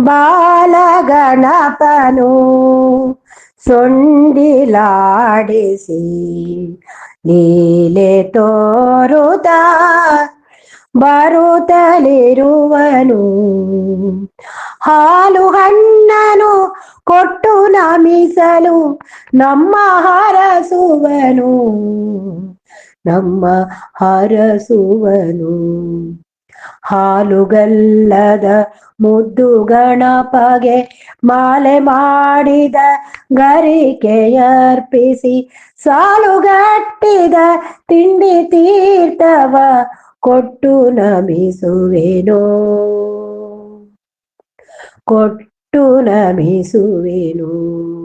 ಬಾಲಗಣಪನು ಸೊಂಡಿಲಾಡಿಸಿ ಲೀಲೆ ತೋರುತ ಬರುತ್ತಲಿರುವನು. ಹಾಲು ಹಣ್ಣನು ಕೊಟ್ಟು ನಮಿಸಲು ನಮ್ಮ ಹರಸುವನು. ನಮ್ಮ ಹರಸುವನು. ಹಾಲುಗಲ್ಲದ ಮುದ್ದು ಗಣಪಗೆ ಮಾಲೆ ಮಾಡಿದ ಗರಿಕೆಯರ್ಪಿಸಿ ಸಾಲುಗಟ್ಟಿದ ತಿಂಡಿ ತೀರ್ಥವ ಕೊಟ್ಟು ನಮಿಸುವೆನೋ. ಕೊಟ್ಟು ನಮಿಸುವೆನು.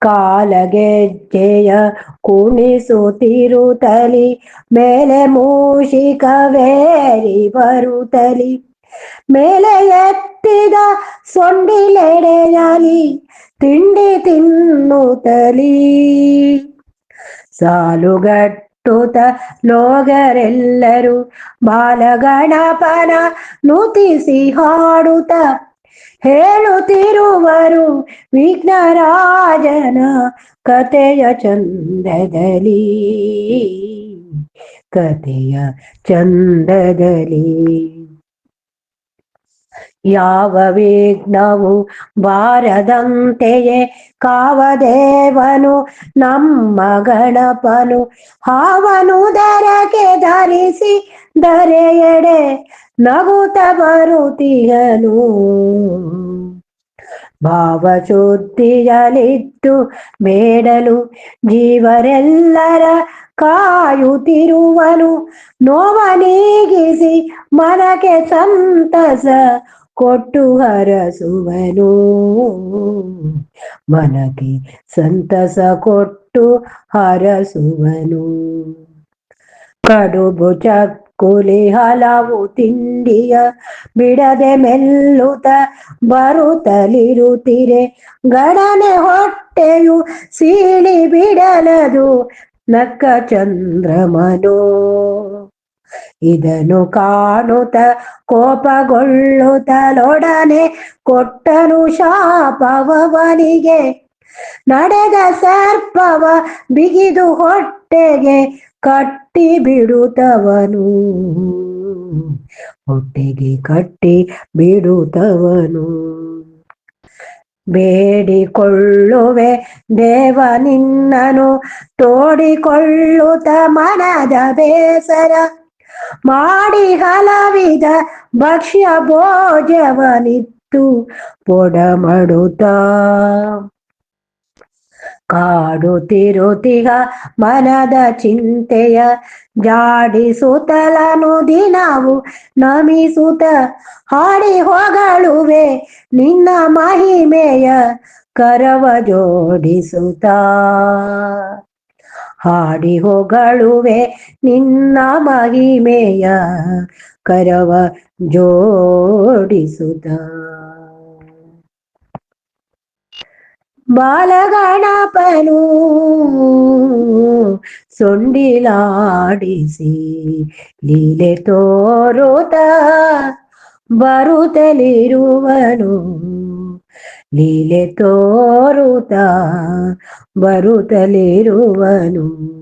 ಕಾಲಗೆಜ್ಜೆಯ ಕುಣಿಸುತ್ತಿರುತ್ತಲಿ, ಮೇಲೆ ಮೂಷಿಕವೇರಿ ಬರುತ್ತಲಿ, ಮೇಲೆ ಎತ್ತಿದ ಸೊಂಡಿಲೆಡೆಯಲಿ ತಿಂಡಿ ತಿನ್ನುತ್ತಲಿ. ಸಾಲುಗಟ್ಟುತ ಲೋಗರೆಲ್ಲರೂ ಬಾಲಗಣಪನ ನುತಿಸಿ ಹಾಡುತ್ತ ಹೇಳುತ್ತಿರುವರು ವಿಘ್ನರಾಜನ ಕತೆಯ ಚಂದದಲ್ಲಿ. ಕತೆಯ ಚಂದದಲ್ಲಿ. ಯಾವ ವಿಘ್ನವು ಬಾರದಂತೆಯೇ ಕಾವದೇವನು ನಮ್ಮ ಗಣಪನು ಹಾವನು ದರಕೆ ಧರಿಸಿ ದರೆಯೆಡೆ ನಗುತ್ತ ಬರುತ್ತಿಯನು ಭಾವಶುದ್ಧಿಯಲಿದ್ದು ಬೇಡಲು ಜೀವರೆಲ್ಲರ ಕಾಯುತ್ತಿರುವನು. ನೋವ ನೀಗಿಸಿ ಮನಕ್ಕೆ ಸಂತಸ ಕೊಟ್ಟು ಹರಸುವನು. ಮನಕ್ಕೆ ಸಂತಸ ಕೊಟ್ಟು ಹರಸುವನು. ಕಡುಬು ಚಕ್ಕುಲಿ ಹಲವು ತಿಂಡಿಯ ಬಿಡದೆ ಮೆಲ್ಲುತ್ತ ಬರುತ್ತಲಿರುತ್ತಿರೆ. ಗಡನೆ ಹೊಟ್ಟೆಯು ಸೀಳಿ ಬಿಡಲದು ನಕ್ಕ ಚಂದ್ರಮನೋ. ಇದನ್ನು ಕಾಣುತ್ತ ಕೋಪಗೊಳ್ಳುತ್ತಲೊಡನೆ ಕೊಟ್ಟನು ಶಾಪವನಿಗೆ ನಡೆದ ಸರ್ಪವ ಬಿಗಿದು ಹೊಟ್ಟೆಗೆ ಕಟ್ಟಿ ಬಿಡುತ್ತವನು ಹೊಟ್ಟೆಗೆ ಕಟ್ಟಿ ಬಿಡುತ್ತವನು ಬೇಡಿಕೊಳ್ಳುವೆ ದೇವ ನಿನ್ನನು ತೋಡಿಕೊಳ್ಳುತ್ತ ಮನದ ಬೇಸರ. ಮಾಡಿ ಹಲವಿದ ಭಕ್ಷ್ಯ ಭೋಜವನಿತ್ತು ಪೊಡಮಡುತ್ತ ಕಾಡುತ್ತಿರುತ್ತಿಗ ಮನದ ಚಿಂತೆಯ ಜಾಡಿಸುತ್ತಲನು ದಿನವು ನಮಿಸುತ್ತ ಹಾಡಿ ಹೋಗಳುವೆ ನಿನ್ನ ಮಹಿಮೆಯ ಕರವ ಜೋಡಿಸುತ್ತ. ಹಾಡಿ ಹೊಗಳುವೆ ನಿನ್ನ ಮಹಿಮೆಯ ಕರವ ಜೋಡಿಸುತ್ತ. ಬಾಲಗಣಪನು ಸೊಂಡಿಲಾಡಿಸಿ ಲೀಲೆ ತೋರುತ್ತ ಬರುತ್ತಲಿರುವನು. ಲೀಲೆ ತೋರುತ್ತ ಬರುತ್ತಲಿರುವನು.